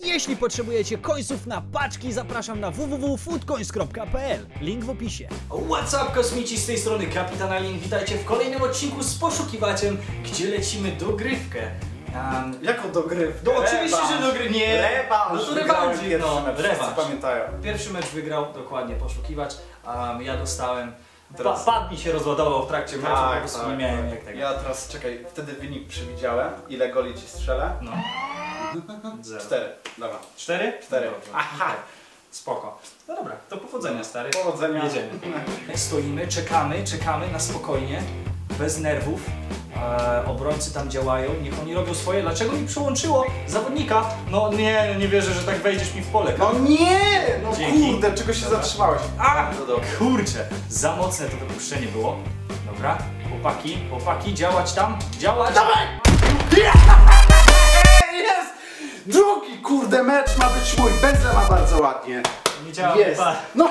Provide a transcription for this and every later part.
Jeśli potrzebujecie końców na paczki, zapraszam na www.foodcoins.pl. Link w opisie. What's up kosmici, z tej strony Kapitan Alien. Witajcie w kolejnym odcinku z poszukiwaczem, gdzie lecimy dogrywkę. Um, Jako dogryw. no oczywiście, że dogry... Nie! Rewanż. No to rewanż, pierwszy no, rewanż. pamiętają. Pierwszy mecz wygrał dokładnie poszukiwacz, um, ja dostałem... Teraz- Pa, pad mi się rozładował w trakcie meczu, po prostu nie miałem jak tego. Ja teraz, czekaj, wtedy wynik przewidziałem. Ile goli ci strzelę? No. Zero. Cztery. Dobra. Cztery? Cztery. Dobrze. Aha. Spoko. No dobra, to powodzenia stary. Powodzenia. Jedziemy. Stoimy, czekamy, czekamy na spokojnie, bez nerwów. E, obrońcy tam działają, niech oni robią swoje. Dlaczego mi przyłączyło zawodnika? No nie, nie wierzę, że tak wejdziesz mi w pole. No nie! No Dzięki. kurde, czego się Dobra. zatrzymałeś? A! No. Kurczę, za mocne to wypuszczenie było. Dobra, chłopaki, chłopaki, działać tam, działać! Dawaj! Jest! Drugi kurde mecz ma być mój. Benzema bardzo ładnie. Nie działa. Jest. No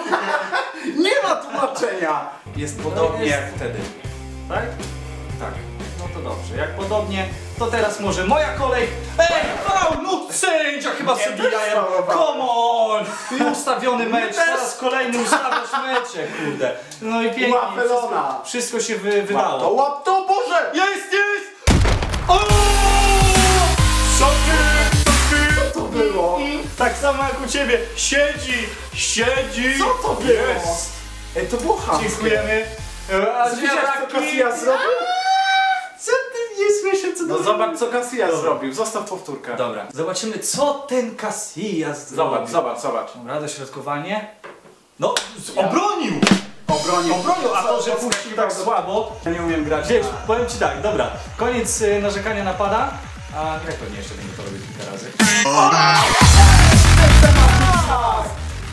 nie ma tłumaczenia. Jest podobnie jest. jak wtedy. Tak? Tak. No to dobrze, jak podobnie, to teraz może moja kolej. Ej, wow, no sędzia chyba Nie, sobie sprawowałem. Come on! Ustawiony mecz, teraz kolejny ustawiasz mecze, kurde. No i pięknie, Łapelona. wszystko, wszystko się wy, Łap to, wydało. łap to, Boże! Jest, jest! O! Było? Tak samo jak u ciebie, siedzi, siedzi! Co to było? Jest! Ej, to było chamskie. Dziękujemy. A Widziałeś co? Casillas zrobił? Co ty nie słyszę, co No zobacz co Casillas Dobra. zrobił. Zostaw powtórkę. Zobaczymy. Zobaczymy, co ten Casillas Zobacz, zrobi. zobacz, zobacz. Dobra, dośrodkowanie. No, z- obronił! Obronił. Obronił, a to, że puścił tak słabo. Ja nie umiem grać. Wiesz, powiem ci tak, dobra. Koniec y, narzekania napada. A jak pewnie jeszcze będę to robić kilka razy.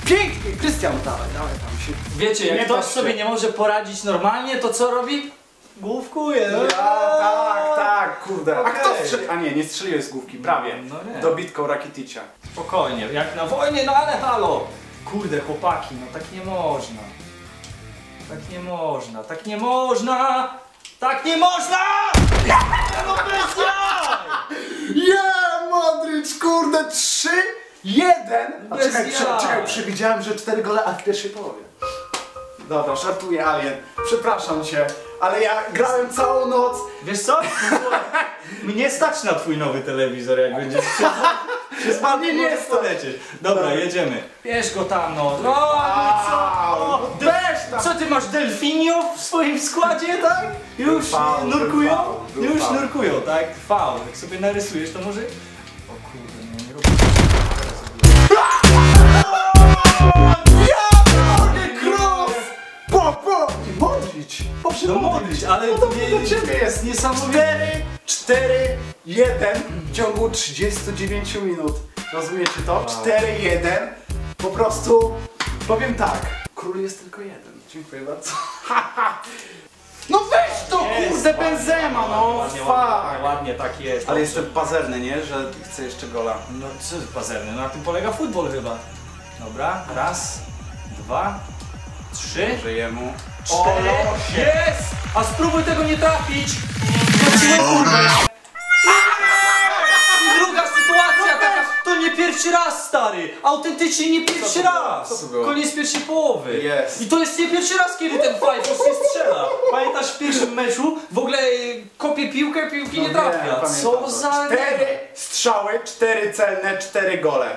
Pięknie! Krystian, dawaj, dawaj tam się. Wiecie, jak Nie ktoś sobie nie może poradzić normalnie, to co robi? Główkuje. Ja, tak, tak, kurde. A Okej. kto strzelił? A nie, nie strzeliłeś z główki, prawie. No nie. Dobitką Rakiticia. Spokojnie, jak na wojnie, no ale halo! Kurde, chłopaki, no tak nie można. Tak nie można, tak nie można! Tak nie można! No! Yeah, Modric, kurde, 3, 1. A Bez czekaj, jaj. czekaj, przewidziałem, że 4 gole, a w pierwszej połowie. Dobra, żartuję, Alien. Przepraszam cię, ale ja grałem całą noc. Wiesz co? Mnie stać na twój nowy telewizor, jak będziesz się przez Nie, nie nie polecieć. Dobra, jedziemy. Bierz go tam, no. No, Au, co? weź tam. Co ty masz delfiniów w swoim składzie, tak? Już faul, nurkują? był Już nurkują, tak? Faul. Jak sobie narysujesz, to może... O kurde, nie, nie rób... Ja mogę cross! Po, po! I Modric! Boże, No modlić, ale No to nie- do ciebie jest niesamowite. 4, 4, 1 w ciągu 39 minut. Rozumiecie to? Wow. 4, 1. Po prostu powiem tak. Król jest tylko jeden. Dziękuję bardzo. no weź to Jest, kurde ładnie, Benzema, no ładnie, ładnie, fuck. ładnie, tak jest. Ale jestem pazerny, nie? Że chcę jeszcze gola. No co jest pazerny? No na tym polega futbol chyba. Dobra, raz, dwa, trzy, Żyjemy. cztery. Jest! A spróbuj tego nie trafić! Kurwę! Pierwszy raz stary! Autentycznie nie pierwszy Co to było? raz! Co to było? Koniec pierwszej połowy. Jest. I to jest nie pierwszy raz, kiedy ten Fajfus nie strzela. Pamiętasz w pierwszym meczu? W ogóle y, kopie piłkę, piłki nie No trafia. pamiętam Co to. za... Cztery strzały, cztery celne, cztery gole.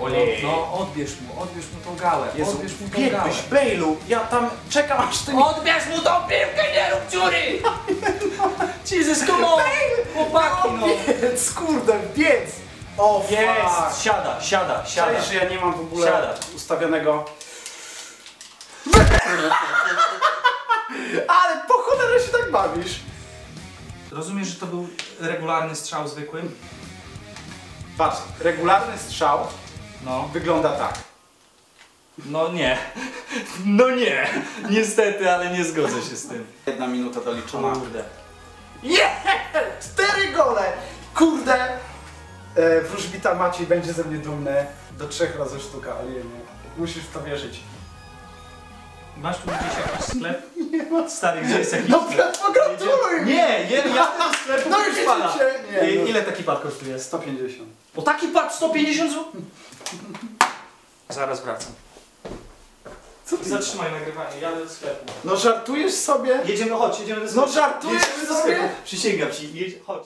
No, no odbierz mu, odbierz mu tą gałę, odbierz mu tą gałę. biegłeś, Bejlu, ja tam czekam aż ty mi... Odbierz mu tą piłkę, nie rób dziury! Jesus, come on! Chłopaki, no! Biec, kurde, biec! O, Jest! fuck. Siada, siada, siada. Cześć, że ja nie mam w ogóle Siada. ustawionego... Ale po cholerę się tak bawisz? Rozumiesz, że to był regularny strzał zwykły? Patrz, regularny strzał No. wygląda tak. No nie. No nie. Niestety, ale nie zgodzę się z tym. Jedna minuta doliczona. Kurde. Nie! Cztery gole! Kurde! E, wróżbita Maciej będzie ze mnie dumny. Do trzech razy sztuka, ale nie. Musisz w to wierzyć. Masz tu gdzieś jakiś sklep? Nie ma. Stary, gdzie jest jakiś No sklep? pogratuluj! Nie, ja, ja tego sklepu No nie już pana. widzicie. Nie, I- no. Ile taki pad kosztuje? 150. O taki pad 150 zł? Zaraz wracam. Co ty? Zatrzymaj nagrywanie, jadę do sklepu. No żartujesz sobie? Jedziemy, chodź, jedziemy do No sklepu. żartujesz Jedziemy do sobie? Przysięgam ci, jedź, chodź.